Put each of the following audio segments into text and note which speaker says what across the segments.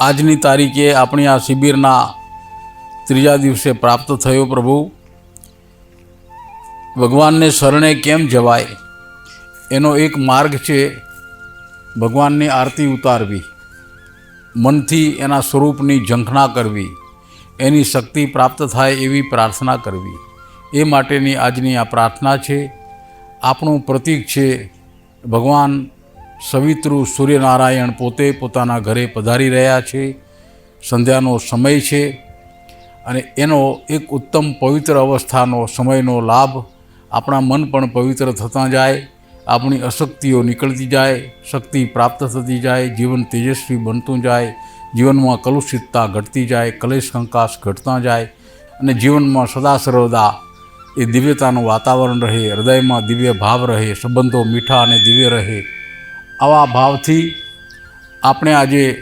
Speaker 1: આજની તારીખે આપણી આ શિબિરના ત્રીજા દિવસે પ્રાપ્ત થયો પ્રભુ. ભગવાનને શરણે કેમ જવાય? એનો એક માર્ગ છે ભગવાનની આરતી ઉતારવી. મનથી એના સ્વરૂપની ઝંખના કરવી. એની શક્તિ પ્રાપ્ત થાય એવી પ્રાર્થના કરવી. એ માટેની આજની આ પ્રાર્થના છે. આપણું પ્રતીક છે ભગવાન સવિતૃ સૂર્યનારાયણ પોતે પોતાના ઘરે પધારી રહ્યા છે. સંધ્યાનો સમય છે અને એનો એક ઉત્તમ પવિત્ર અવસ્થાનો સમયનો લાભ આપણા મન પણ પવિત્ર થતાં જાય, આપણી અશક્તિઓ નીકળતી જાય, શક્તિ પ્રાપ્ત થતી જાય, જીવન તેજસ્વી બનતું જાય, જીવનમાં કલુષિતતા ઘટતી જાય, કલેશ કંકાશ ઘટતા જાય અને જીવનમાં સદા સર્વદા એ દિવ્યતાનું વાતાવરણ રહે, હૃદયમાં દિવ્ય ભાવ રહે, સંબંધો મીઠા અને દિવ્ય રહે. આવા ભાવથી આપણે આજે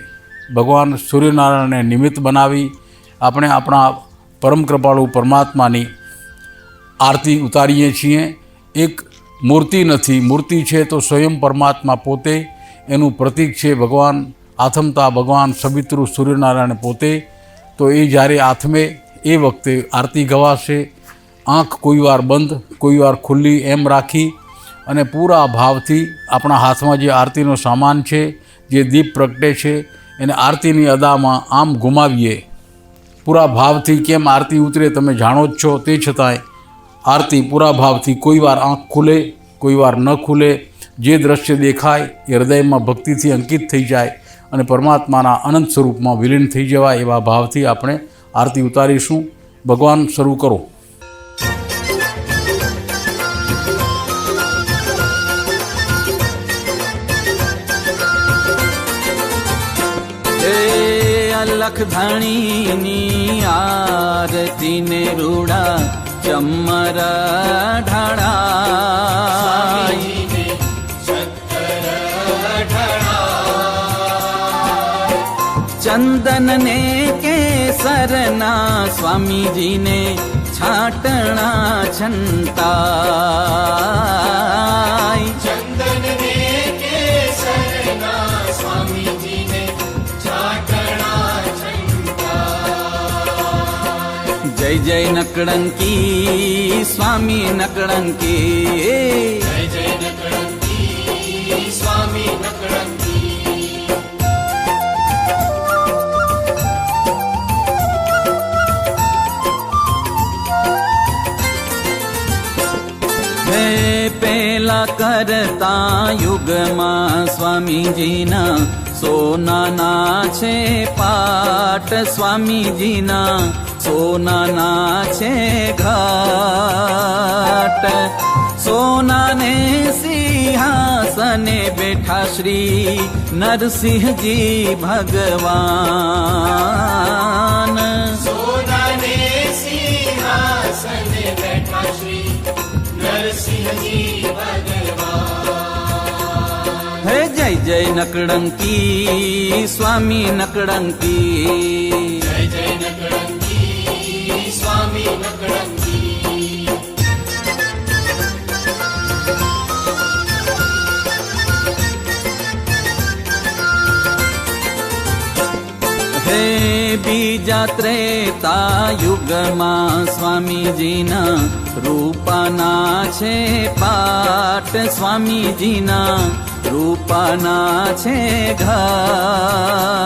Speaker 1: ભગવાન સૂર્યનારાયણને નિમિત્ત બનાવી આપણે આપણા પરમ કૃપાળુ પરમાત્માની આરતી ઉતારીએ છીએ. એક મૂર્તિ નથી, મૂર્તિ છે તો સ્વયં પરમાત્મા પોતે. એનું પ્રતીક છે ભગવાન, આથમતા ભગવાન સવિતૃ સૂર્યનારાયણ પોતે. તો એ જ્યારે આથમે, એ વખતે આરતી ગવાશે. આંખ કોઈ વાર બંધ કોઈ વાર ખુલ્લી એમ રાખી અને પૂરા ભાવથી આપણા હાથમાં જે આરતીનો સામાન છે, જે દીપ પ્રગટે છે, એને આરતીની અદામાં આમ ગુમાવીએ. પૂરા ભાવથી કેમ આરતી ઉતરે તમે જાણો જ છો, તે છતાંય આરતી પૂરા ભાવથી કોઈ વાર આંખ ખુલે, કોઈ વાર ન ખુલે. જે દ્રશ્ય દેખાય એ હૃદયમાં ભક્તિથી અંકિત થઈ જાય અને પરમાત્માના અનંત સ્વરૂપમાં વિલીન થઈ જવાય એવા ભાવથી આપણે આરતી ઉતારીશું. ભગવાન શરૂ કરો.
Speaker 2: અલખ ધણીની આરતીને રૂડા ચમર ઢળાય. ચંદન ને કેસરના સ્વામીજીને છાટણા છંતાય જય જય નકળંકી સ્વામી નકળંકી હે પેલા કરતા યુગમાં સ્વામીજીના સોનાના છે પાટ સ્વામીજીના સોનાના છે ઘાટ સોનાને સિંહાસને બેઠા શ્રી નરસિંહજી ભગવાન
Speaker 3: સોનાને સિંહાસને બેઠા શ્રી નરસિંહજી ભગવાન
Speaker 2: नकडङ्की
Speaker 3: स्वामी नकडङ्की हे बीजा त्रेता
Speaker 2: युगमा स्वामीजिना रूपानाशे पाठ स्वामीजिना। રૂપાના છે ઘાટ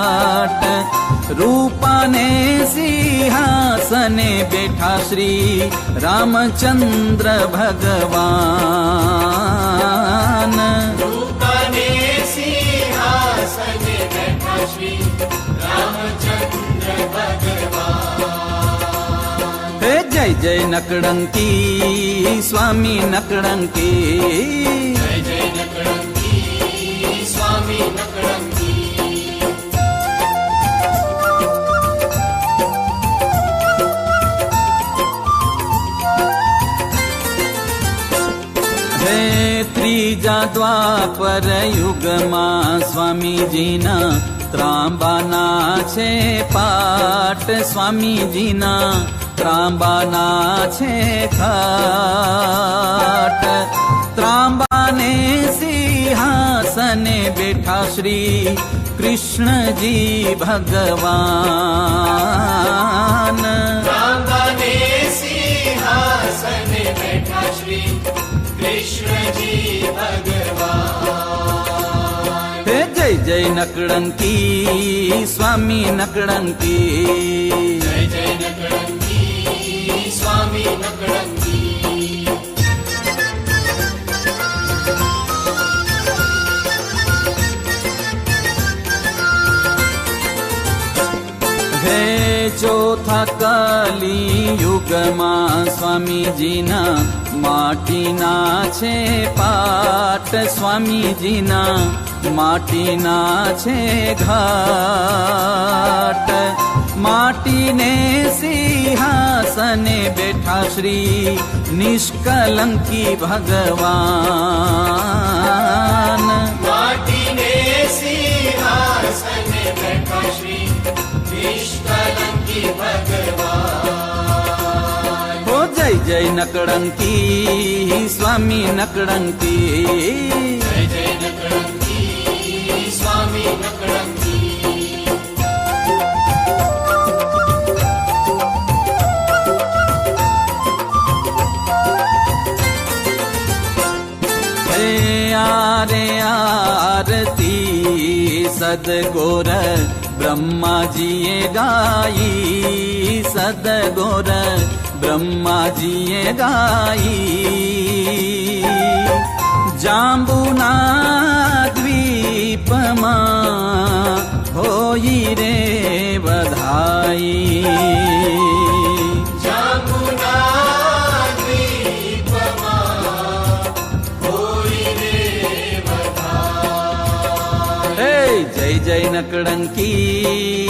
Speaker 2: રૂપાને સિંહાસને બેઠા શ્રી રામચંદ્ર ભગવાન
Speaker 3: રૂપાને સિંહાસને બેઠા શ્રી રામચંદ્ર ભગવાન
Speaker 2: હે જય જય નકળંકી સ્વામી નકળંકી
Speaker 3: જય જય નકળંકી સ્વામી નકળંકી
Speaker 2: હે ત્રીજા દ્વાપર યુગમાં સ્વામીજીના ત્રાંબાના છે પાટ સ્વામીજીના ત્રાંબાના છે ખાટ ત્રાંબાને સિંહાસને બેઠા શ્રી કૃષ્ણજી ભગવાન
Speaker 3: સિંહાસને બેઠા શ્રી કૃષ્ણજી ભગવાન
Speaker 2: હે જય જય નકળંકી સ્વામી નકળંકી
Speaker 3: જય જય નકળંકી સ્વામી નકળંકી
Speaker 2: ચોથા કલી યુગમાં સ્વામીજીના માટીના છે પાટ સ્વામીજીના માટીના છે ઘાટ માટીને સિંહાસને બેઠા શ્રી નિષ્કલંકી ભગવાન
Speaker 3: માટીને સિંહાસને બેઠા શ્રી નિષ્કલંકી ભગવાન
Speaker 2: નકળંકી સ્વામી નકળંકી
Speaker 3: જય જય નકળંકી સ્વામી નકળંકી
Speaker 2: હે આરે આરતી સદગોર બ્રહ્માજીએ ગાઈ સદગોર બ્રહ્માજીએ ગાઈ. જાંબુના દ્વીપમાં હોઈ રે વધાઈ જય જય નકળંકી.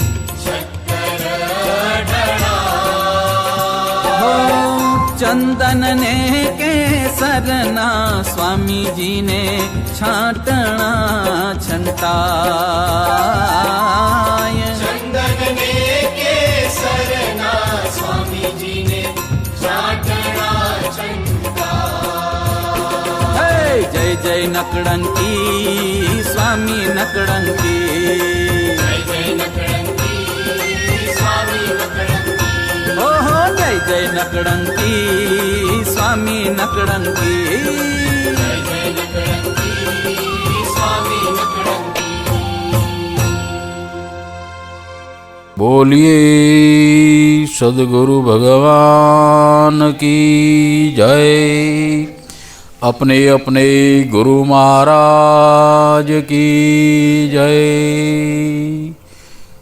Speaker 2: ચંદન ને કેસરના સ્વામીજીને છાંટણા છંટાય
Speaker 3: ચંદનને કેસરના સ્વામીજીને ચંકા
Speaker 2: હે જય જય નકળંકી સ્વામી નકળંકી
Speaker 3: જય જય નકળંકી સ્વામી નકળંકી
Speaker 2: જય જય નકળંકી, સ્વામી નકળંકી.
Speaker 1: બોલીએ સદગુરુ ભગવાન કી જય. અપને અપને ગુરુ મહારાજ કી જય.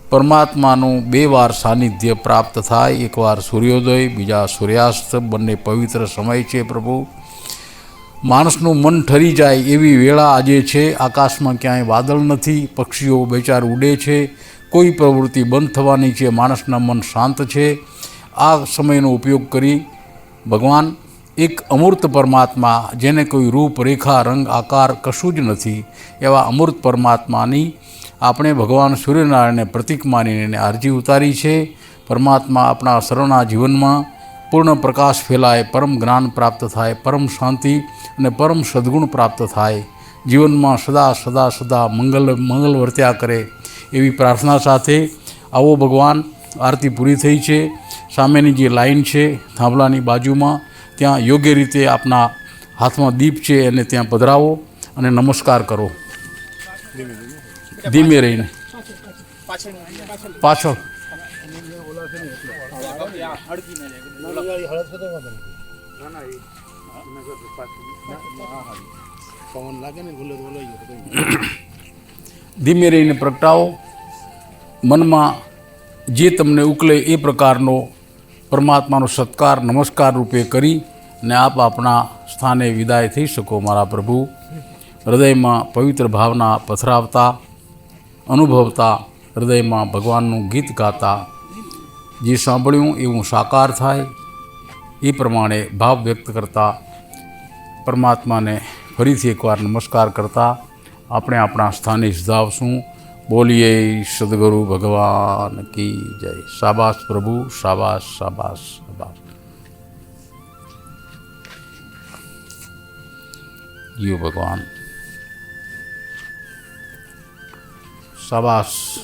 Speaker 1: પરમાત્માનું બે વાર સાનિધ્ય પ્રાપ્ત થાય. એકવાર સૂર્યોદય, બીજા સૂર્યાસ્ત. બંને પવિત્ર સમય છે પ્રભુ. માણસનું મન ઠરી જાય એવી વેળા આજે છે. આકાશમાં ક્યાંય વાદળ નથી. પક્ષીઓ બેચાર ઉડે છે. કોઈ પ્રવૃત્તિ બંધ થવાની છે. માણસના મન શાંત છે. આ સમયનો ઉપયોગ કરી ભગવાન એક અમૂર્ત પરમાત્મા, જેને કોઈ રૂપ રેખા રંગ, આકાર કશું જ નથી, એવા અમૂર્ત પરમાત્માની આપણે ભગવાન સૂર્યનારાયણને પ્રતિક માનીને એને આરજી ઉતારી છે. પરમાત્મા આપણા સર્વના જીવનમાં પૂર્ણ પ્રકાશ ફેલાય, પરમ જ્ઞાન પ્રાપ્ત થાય, પરમ શાંતિ અને પરમ સદ્ગુણ પ્રાપ્ત થાય. જીવનમાં સદા સદા સદા મંગલ મંગલ વર્ત્યા કરે એવી પ્રાર્થના સાથે આવો ભગવાન આરતી પૂરી થઈ છે. સામેની જે લાઈન છે થાંભલાની બાજુમાં, ત્યાં યોગ્ય રીતે આપના હાથમાં દીપ છે એને ત્યાં પધરાવો અને નમસ્કાર કરો. ધીમે રહીને પાછળ. ધીમે રહીને પ્રગટાવો. મનમાં જે તમને ઉકલે એ પ્રકારનો પરમાત્માનો સત્કાર, નમસ્કાર રૂપે કરી ને આપ આપણા સ્થાને વિદાય થઈ શકો, મારા પ્રભુ. હૃદયમાં પવિત્ર ભાવના પથરાવતા અનુભવતા હૃદયમાં ભગવાનનું ગીત ગાતા જે સાંભળ્યું એવું સાકાર થાય, એ પ્રમાણે ભાવ વ્યક્ત કરતા પરમાત્માને ફરીથી એકવાર નમસ્કાર કરતા આપણે આપણા સ્થાને સિધાવશું. બોલીએ સદગુરુ ભગવાન કી જય. શાબાશ પ્રભુ, શાબાશ શાબાશ શાબાશ. જીવ ભગવાન. Sabas.